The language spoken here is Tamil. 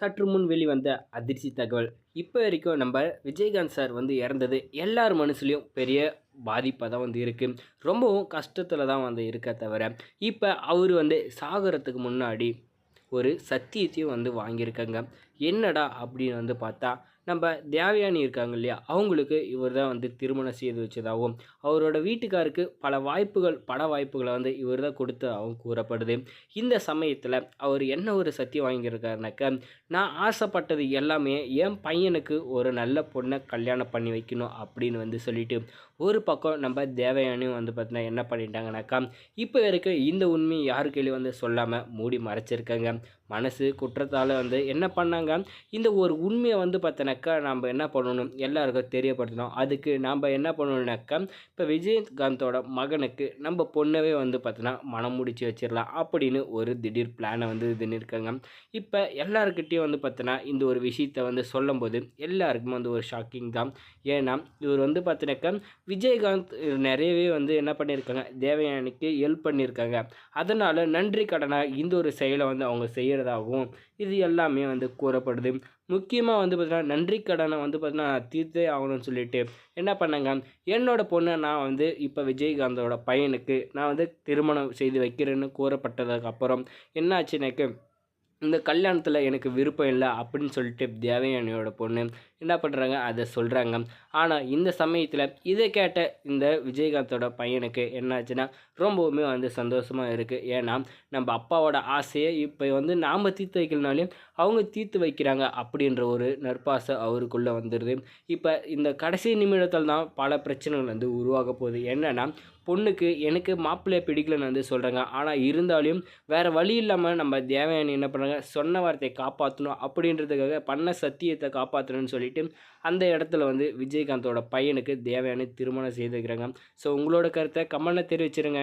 சற்று முன் வெளிவந்த அதிர்ச்சி தகவல். இப்போ வரைக்கும் நம்ம விஜயகாந்த் சார் வந்து இறந்தது எல்லார் மனசுலேயும் பெரிய பாதிப்பாக தான் வந்து இருக்குது ரொம்பவும் கஷ்டத்தில் தான் வந்து இருக்க தவிர இப்போ அவர் வந்து சாகரத்துக்கு முன்னாடி ஒரு சத்தியத்தையும் வந்து வாங்கியிருக்காங்க. என்னடா அப்படின்னு வந்து பார்த்தா நம்ம தேவயானி இருக்காங்க இல்லையா? அவங்களுக்கு இவர் தான் வந்து திருமணம் செய்து வச்சதாகவும் அவரோட வீட்டுக்காருக்கு பல வாய்ப்புகள் பட வாய்ப்புகளை வந்து இவர் தான் கொடுத்ததாகவும் கூறப்படுது. இந்த சமயத்தில் அவர் என்ன ஒரு சத்தியம் வாங்கியிருக்காருனாக்க நான் ஆசைப்பட்டது எல்லாமே என் பையனுக்கு ஒரு நல்ல பொண்ணை கல்யாணம் பண்ணி வைக்கணும் அப்படின்னு வந்து சொல்லிட்டு ஒரு பக்கம் நம்ம தேவயானியும் வந்து பார்த்தீங்கன்னா என்ன பண்ணிட்டாங்கனாக்கா இப்போ வரைக்கும் இந்த உண்மையை யாரு கையிலையும் வந்து சொல்லாமல் மூடி மறைச்சிருக்காங்க. மனசு குற்றத்தால் வந்து என்ன பண்ணாங்க? இந்த ஒரு உண்மையை வந்து பார்த்தோன்னாக்கா நம்ம என்ன பண்ணணும்? எல்லாருக்கும் தெரியப்படுத்தணும். அதுக்கு நாம் என்ன பண்ணணும்னாக்கா இப்போ விஜயகாந்தோட மகனுக்கு நம்ம பொண்ணவே வந்து பார்த்தோன்னா மனம் முடிச்சு வச்சிடலாம் அப்படின்னு ஒரு திடீர் பிளானை வந்து இதுன்னு இருக்காங்க இப்போ எல்லாருக்கிட்டேயும் வந்து பார்த்தோன்னா இந்த ஒரு விஷயத்தை வந்து சொல்லும்போது எல்லாருக்குமே வந்து ஒரு ஷாக்கிங் தான். ஏன்னா இவர் வந்து பார்த்தினாக்கா விஜயகாந்த் நிறையவே வந்து என்ன பண்ணியிருக்காங்க தேவயானிக்கு ஹெல்ப் பண்ணியிருக்காங்க அதனால் நன்றி கடனாக இந்த ஒரு செயலை வந்து அவங்க செய்கிறதாகவும் இது எல்லாமே வந்து கூறப்படுது முக்கியமாக வந்து பார்த்தீங்கன்னா நன்றி கடனை வந்து பார்த்தீங்கன்னா தீர்த்தே ஆகணும்னு சொல்லிட்டு என்ன பண்ணாங்க? என்னோட பொண்ணை நான் வந்து இப்போ விஜயகாந்தோட பையனுக்கு நான் வந்து திருமணம் செய்து வைக்கிறேன்னு கூறப்பட்டதுக்கப்புறம் என்னாச்சுனாக்கு இந்த கல்யாணத்தில் எனக்கு விருப்பம் இல்லை அப்படின்னு சொல்லிட்டு தேவயானியோட பொண்ணு என்ன பண்ணுறாங்க அதை சொல்கிறாங்க ஆனால் இந்த சமயத்தில் இதை கேட்ட இந்த விஜயகாந்தோட பையனுக்கு என்னாச்சுன்னா ரொம்பவுமே வந்து சந்தோஷமாக இருக்குது ஏன்னா நம்ம அப்பாவோட ஆசையை இப்போ வந்து நாம் தீர்த்து வைக்கலனாலையும் அவங்க தீர்த்து வைக்கிறாங்க அப்படின்ற ஒரு நற்பாசை அவருக்குள்ளே வந்துடுது இப்போ இந்த கடைசி நிமிடத்தில் தான் பல பிரச்சனைகள் வந்து உருவாக போகுது. என்னென்னா பொண்ணுக்கு எனக்கு மாப்பிள்ளையை பிடிக்கலன்னு வந்து சொல்கிறாங்க ஆனால் இருந்தாலும் வேறு வழி இல்லாமல் நம்ம தேவயானி என்ன பண்ணுறாங்க சொன்ன வார்த்தையை காப்பாற்றணும் அப்படின்றதுக்காக பண்ண சத்தியத்தை காப்பாற்றணும்னு சொல்லிட்டு அந்த இடத்துல வந்து விஜயகாந்தோட பையனுக்கு தேவயானி திருமணம் செய்துக்கிறாங்க ஸோ உங்களோட கருத்தை கமெண்ட்டில் தெரிவிச்சிருங்க.